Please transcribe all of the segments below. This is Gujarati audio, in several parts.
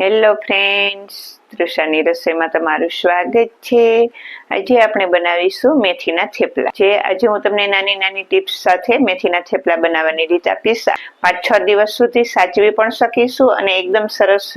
હેલો ફ્રેન્ડ્સ તૃષાની રસોઈમાં તમારું સ્વાગત છે. આજે આપણે બનાવીશું મેથીના થેપલા. જે આજે હું તમને નાની નાની ટિપ્સ સાથે મેથીના થેપલા બનાવવાની રીત આપીશ. પાંચ છ દિવસ સુધી સાચવી પણ શકીશું અને એકદમ સરસ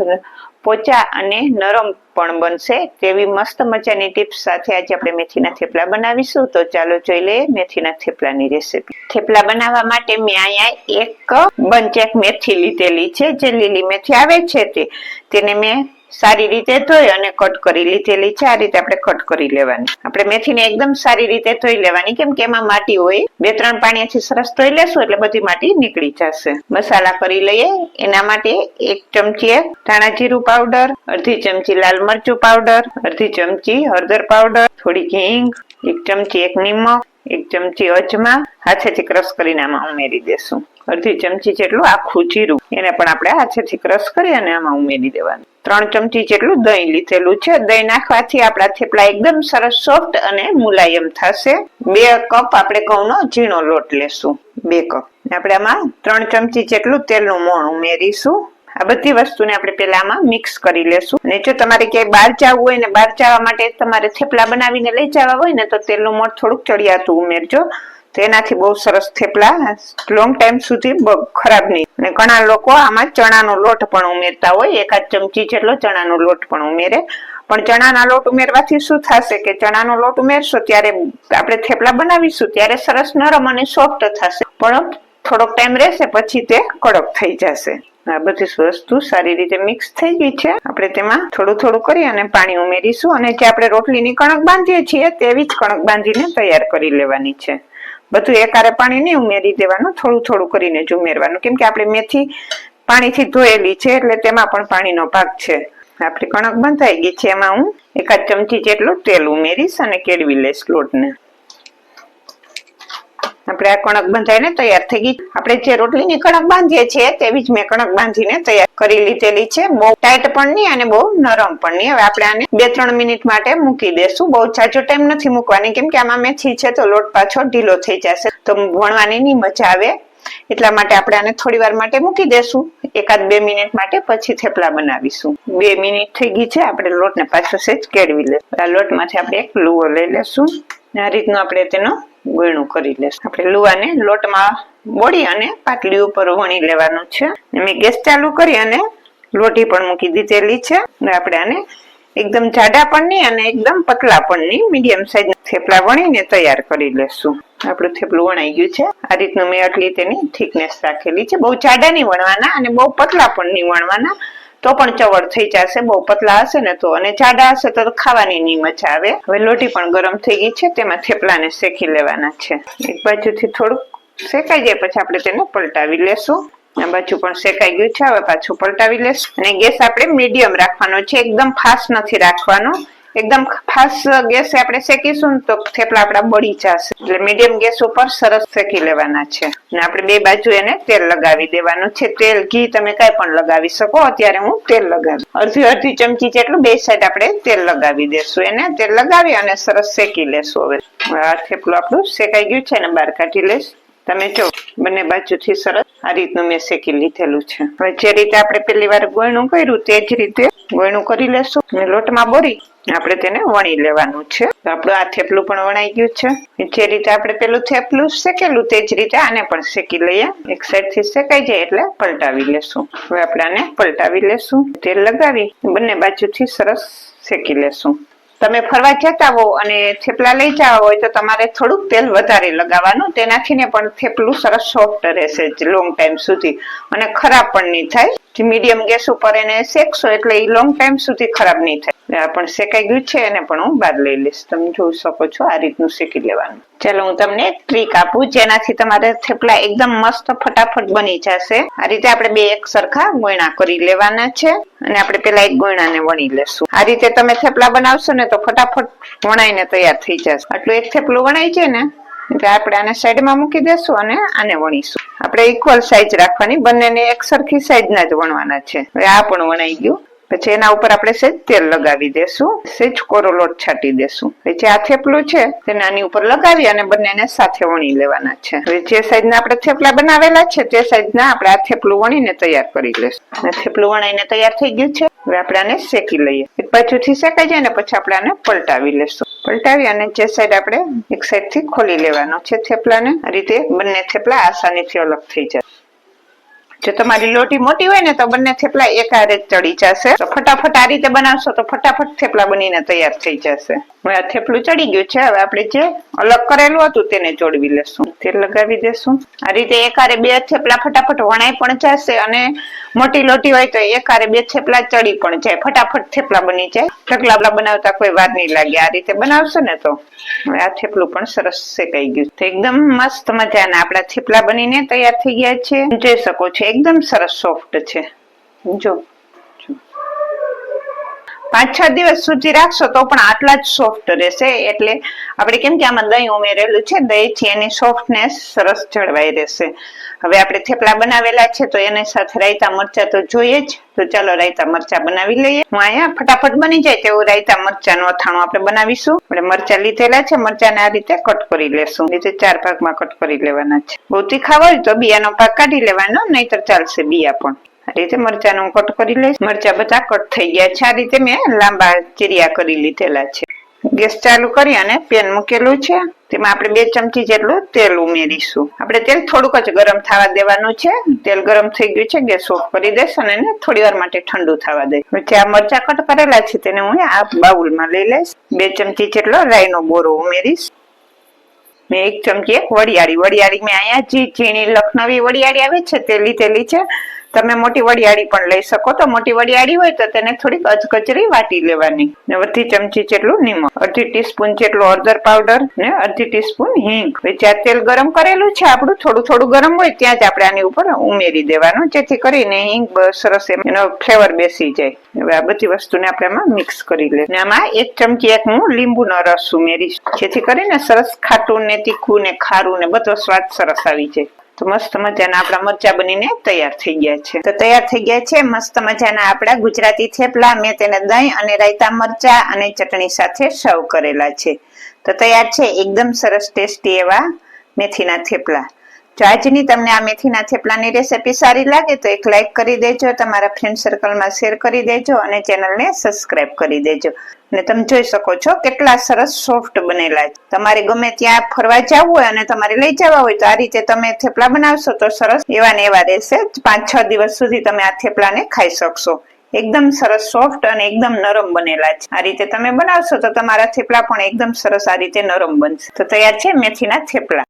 પોચા અને નરમ પણ બનશે. તેવી મસ્ત મજાની ટિપ્સ સાથે આજે આપણે મેથીના થેપલા બનાવીશું. તો ચાલો જોઈ લઈએ મેથીના થેપલાની રેસીપી થેપલા બનાવવા માટે મેં અહીંયા એક બંચેક મેથી લીધેલી છે. જે લીલી મેથી આવે છે તે. તેને મેં સારી રીતે ધોઈ અને કટ કરી લીધેલી છે. આ રીતે આપણે કટ કરી લેવાની. આપણે મેથીને એકદમ સારી રીતે ધોઈ લેવાની. કેમ કે એમાં માટી હોય, બે ત્રણ પાણીથી સરસ ધોઈ લેશું એટલે બધી માટી નીકળી જશે. મસાલા કરી લઈએ. એના માટે એક ચમચી ધાણા જીરું પાવડર, અડધી ચમચી લાલ મરચું પાવડર, અડધી ચમચી હળદર પાવડર થોડી હિંગ, એક ચમચી એક નિમક, એક ચમચી અજમા. હાથેથી ક્રશ કરીને આમાં ઉમેરી દેશું. અડધી ચમચી જેટલું આખું જીરું એને પણ આપણે હાથેથી ક્રશ કરી અને આમાં ઉમેરી દેવાનું. ત્રણ ચમચી જેટલું દહીં લીધેલું છે. દહીં નાખવાથી આપણા થેપલા એકદમ સરસ સોફ્ટ અને મુલાયમ થશે. બે કપ આપણે ઘઉંનો ઝીણો લોટ લેશું. બે કપ. આપણે આમાં ત્રણ ચમચી જેટલું તેલનું મોણ ઉમેરીશું. આ બધી વસ્તુને આપણે પેલા આમાં મિક્સ કરી લેશું. અને જો તમારે ક્યાંય બહાર જવું હોય ને બહાર જવા માટે તમારે થેપલા બનાવીને લઈ જવા હોય ને તો તેલનું મોણ થોડુંક ચડિયાતું ઉમેરજો. તો એનાથી બહુ સરસ થેપલા લોંગ ટાઈમ સુધી ખરાબ નહીં. અને ઘણા લોકો આમાં ચણાનો લોટ પણ ઉમેરતા હોય, એકાદ ચમચી જેટલો ચણાનો લોટ પણ ઉમેરે. પણ ચણાના લોટ ઉમેરવાથી શું થશે કે ચણાનો લોટ ઉમેરશો ત્યારે આપણે થેપલા બનાવીશું, ત્યારે સરસ નરમ અને સોફ્ટ થશે. પણ થોડોક ટાઈમ રહેશે, પછી તે કડક થઈ જશે. આ બધી વસ્તુ સારી રીતે મિક્સ થઈ ગઈ છે. આપણે તેમાં થોડું થોડું કરી અને પાણી ઉમેરીશું. અને જે આપણે રોટલીની કણક બાંધીએ છીએ, તેવી જ કણક બાંધીને તૈયાર કરી લેવાની છે. બધું એકારે પાણી નહીં ઉમેરી દેવાનું, થોડું થોડું કરીને જ ઉમેરવાનું. કેમ કે આપણે મેથી પાણીથી ધોયેલી છે, એટલે તેમાં પણ પાણીનો ભાગ છે. આપણી કણક બંધાઈ ગઈ છે, એમાં હું એકાદ ચમચી જેટલું તેલ ઉમેરીશ અને કેળવી લઈશ લોટને. આપણે આ કણક બંધાઈને તૈયાર થઈ ગઈ. આપણે જે રોટલીની કણક બાંધીએ છીએ તેવી જ મેં કણક બાંધીને તૈયાર કરી લીધેલી છે. બહુ ટાઈટ પણ નહીં અને બહુ નરમ પણ નહીં. હવે આપણે આને બે ત્રણ મિનિટ માટે મૂકી દેશું. બહુ જાજો ટાઈમ નથી મૂકવાની, કેમ કે આમાં મેથી છે તો લોટ પાછો ઢીલો થઈ જશે. તો વણવાની નહીં મજા આવે. એટલા માટે આપણે આને થોડી વાર માટે મૂકી દેશું. એકાદ બે મિનિટ માટે પછી થેપલા બનાવીશું. બે મિનિટ થઈ ગઈ છે. આપણે લોટને પાછો સેજ કેળવી લેશું. આ લોટમાંથી આપણે એક લુવો લઈ લેશું. આ રીતનો આપણે તેનો ગળ્યું કરી લેશું. આપણે લુવાને લોટમાં બોળી અને પાટલી ઉપર વણી લેવાનું છે. મેં ગેસ ચાલુ કરી અને લોટી પણ મૂકી દીધેલી છે. આપણે આને એકદમ જાડા પણ નહીં અને એકદમ પતલા પણ નહીં. મીડિયમ સાઈઝ થેપલા વણીને તૈયાર કરી લેશું. આપણું થેપલું વણાઈ ગયું છે. આ રીતનું મેં આટલી તેની થિકનેસ રાખેલી છે. બહુ જાડા નહીં વણવાના અને બહુ પતલા પણ નહીં વણવાના. તો પણ ચવડ થઈ જશે, બહુ પતલા હશે ને તો અને જાડા હશે તો ખાવાની નહીં મજા આવે. હવે લોટી પણ ગરમ થઈ ગઈ છે, તેમાં થેપલાને શેકી લેવાના છે. એક બાજુથી થોડુંક શેકાઈ જાય, પછી આપણે તેને પલટાવી લેશું. આ બાજુ પણ શેકાઈ ગયું છે, હવે પાછું પલટાવી લેશું. અને ગેસ આપણે મીડિયમ રાખવાનો છે, એકદમ ફાસ્ટ નથી રાખવાનો. એકદમ ફાસ્ટ ગેસ આપણે શેકીશું તો થેપલા આપણા બળી જશે. એટલે મીડિયમ ગેસ ઉપર સરસ શેકી લેવાના છે. અને આપણે બે બાજુ એને તેલ લગાવી દેવાનું છે. તેલ, ઘી તમે કઈ પણ લગાવી શકો. અત્યારે હું તેલ લગાવી અડધી અડધી ચમચી જેટલું બે સાઈડ આપણે તેલ લગાવી દેશું. એને તેલ લગાવી અને સરસ શેકી લેશું હવે. આ થેપલું આપણું શેકાઈ ગયું છે અને બહાર કાઢી લઈશ. તમે જો, બંને બાજુથી સરસ આ રીતનું મેં શેકી લીધેલું છે. હવે જે રીતે આપણે પેલી વાર ગોયણું કર્યું તે જ રીતે ગોયણું કરી લેશું. અને લોટમાં બોરી, આપણે તેને વણી લેવાનું છે. તો આપણું આ થેપલું પણ વણાઈ ગયું છે. જે રીતે આપણે પેલું થેપલું શેકેલું તે જ રીતે આને પણ શેકી લઈએ. એક સાઈડથી શેકાઈ જાય એટલે પલટાવી લેશું. હવે આપણે આને પલટાવી લેશું. તેલ લગાવી, બંને બાજુથી સરસ શેકી લેશું. તમે ફરવા જતા હો અને થેપલા લઈ જવા હોય તો તમારે થોડુંક તેલ વધારે લગાવવાનું. તેનાથી ને પણ થેપલું સરસ સોફ્ટ રહેશે લોંગ ટાઈમ સુધી. અને ખરાબ પણ નહીં થાય. મીડિયમ ગેસ ઉપર એને શેકશો એટલે એ લોંગ ટાઈમ સુધી ખરાબ નહીં થાય. પણ શેકાઈ ગયું છે એને પણ હું બહાર લઈ લઈશ. તમે જોઈ શકો છો આ રીતનું શેકી લેવાનું. ચાલો, હું તમને ટ્રીક આપું, જેનાથી તમારે થેપલા એકદમ મસ્ત ફટાફટ બની જશે. આ રીતે આપણે બે એક સરખા ગોયણા કરી લેવાના છે, અને આપણે પેલા એક ગોયણાને વણી લેશું. આ રીતે તમે થેપલા બનાવશો ને તો ફટાફટ વણાઈને તૈયાર થઈ જશે. આટલું એક થેપલું વણાય છે ને, એટલે આપણે આને સાઈડમાં મૂકી દેશું અને આને વણીશું. આપણે ઇક્વલ સાઈઝ રાખવાની, બંનેને એક સરખી સાઈઝના જ વણવાના છે. આ પણ વણાઈ ગયું. પછી એના ઉપર આપણે સેજ તેલ લગાવી દેશું, સેજ કોરો લોટ છાંટી દેશું. જે આ થેપલું છે, તેને આની ઉપર લગાવી અને બંનેને સાથે વણી લેવાના છે. હવે જે સાઈઝના આપણે થેપલા બનાવેલા છે, તે સાઈઝના આપણે આ થેપલું વણીને તૈયાર કરી લેશું. થેપલું વણાઈને તૈયાર થઈ ગયું છે, હવે આપણે આને શેકી લઈએ. એક બાજુથી શેકાઈ જાય ને પછી આપણે આને પલટાવી લેશું. પલટાવી અને જે સાઈડ આપણે એક સાઈડથી ખોલી લેવાનો છે થેપલાને, આ રીતે બંને થેપલા આસાનીથી અલગ થઈ જાય. જો તમારી લોટી મોટી હોય ને તો બંને થેપલા એકારે જ ચડી જશે. તો ફટાફટ આ રીતે બનાવશો તો ફટાફટ થેપલા બનીને તૈયાર થઈ જશે. હવે આ થેપલું ચડી ગયું છે. હવે આપણે જે અલગ કરેલું હતું તેને જોડવી લેશું. તેલ લગાવી દેશું. આ રીતે એકારે બે થેપલા ફટાફટ વણાઈ પણ જશે અને મોટી લોટી હોય તો એકારે બે થેપલા ચડી પણ જાય. ફટાફટ થેપલા બની જાય. થેપલા બનાવતા કોઈ વાર નહીં લાગે. આ રીતે બનાવશો ને તો. આ થેપલું પણ સરસ શેકાઈ ગયું તો એકદમ મસ્ત મજાના આપણા થેપલા બનીને તૈયાર થઈ ગયા છે. જોઈ શકો છો, એકદમ સરસ સોફ્ટ છે. જો. પાંચ છ દિવસ સુધી રાખશો તો પણ આટલા જ સોફ્ટ રહેશે. એટલે આપણે કેમ કે આમાં દહીં ઉમેરેલું છે, દહીંથી એની સોફ્ટનેસ સરસ જળવાઈ રહેશે. હવે આપણે થેપલા બનાવેલા છે, તો એની સાથે રાયતા મરચા તો જોઈએ જ. તો ચાલો રાયતા મરચા બનાવી લઈએ. હું અહીંયા ફટાફટ બની જાય તેવું રાયતા મરચાનું અથાણું આપણે બનાવીશું. આપણે મરચા લીધેલા છે, મરચાને આ રીતે કટ કરી લેશું. રીતે ચાર ભાગમાં કટ કરી લેવાના છે. બહુ તીખા હોય તો બિયાનો ભાગ કાઢી લેવાનો, નહીતર ચાલશે બિયા પણ. રીતે મરચાનું કટ કરી લઈશ. મરચા બધા કટ થઈ ગયા છે. આ રીતે મેં લાંબા ચીરિયા કરી લીધેલા છે. ગેસ ચાલુ કરી અને પેન મૂકેલું છે. તેમાં આપણે બે ચમચી જેટલું તેલ ઉમેરીશું. આપણે તેલ થોડુંક જ ગરમ થવા દેવાનું છે. તેલ ગરમ થઈ ગયું છે. ગેસ ઓફ કરી દઈશ અને થોડી વાર માટે ઠંડુ થવા દઈશ. પછી આ મરચા કટ કરેલા છે તેને હું આ બાઉલમાં લઈ લઈશ. બે ચમચી જેટલો રાઈનો બોરો ઉમેરીશ. મેં એક ચમચી એક વડિયાળી. વડિયાળી મેં અહીંયા જે ઝીણી લખનવી વડિયાળી આવે છે તે લીધેલી છે. તમે મોટી વડિયાળી પણ લઈ શકો. તો મોટી વડિયાળી હોય તો તેને થોડીક અધકચરી વાટી લેવાની. ને અડધી ચમચી જેટલું નિમક, અડધી ટીસ્પૂન જેટલું હળદર પાવડર ને અડધી ટીસ્પૂન હિંગ. જ્યાં તેલ ગરમ કરેલું છે, આપણું થોડું થોડું ગરમ હોય ત્યાં જ આપણે આની ઉપર ઉમેરી દેવાનું. જેથી કરીને હિંગ સરસ એનો ફ્લેવર બેસી જાય. હવે આ બધી વસ્તુને આપણે આમાં મિક્સ કરી લે. ને આમાં એક ચમચી એક હું લીંબુનો રસ ઉમેરીશ. જેથી કરીને સરસ ખાટું ને તીખું ને ખારું ને બધો સ્વાદ સરસ આવી જાય. તો મસ્ત મજાના આપણા મરચા બનીને તૈયાર થઈ ગયા છે. તો તૈયાર થઈ ગયા છે, મસ્ત મજાના આપણા ગુજરાતી થેપલા. મેં તેને દહીં અને રાયતા મરચા અને ચટણી સાથે સર્વ કરેલા છે. તો તૈયાર છે, એકદમ સરસ ટેસ્ટી એવા મેથીના થેપલા. જો આજની તમને આ મેથીના થેપલાની રેસીપી સારી લાગે તો એક લાઈક કરી દેજો, તમારા ફ્રેન્ડ સર્કલમાં શેર કરી દેજો અને ચેનલને સબસ્ક્રાઇબ કરી દેજો. અને તમે જોઈ શકો છો કેટલા સરસ સોફ્ટ બનેલા છે. તમારે ગમે ત્યાં ફરવા જવું હોય અને તમારે લઈ જવા હોય તો આ રીતે તમે થેપલા બનાવશો તો સરસ એવા ને એવા રહેશે. પાંચ છ દિવસ સુધી તમે આ થેપલાને ખાઈ શકશો. એકદમ સરસ સોફ્ટ અને એકદમ નરમ બનેલા છે. આ રીતે તમે બનાવશો તો તમારા થેપલા પણ એકદમ સરસ આ રીતે નરમ બનશે. તો તૈયાર છે મેથીના થેપલા.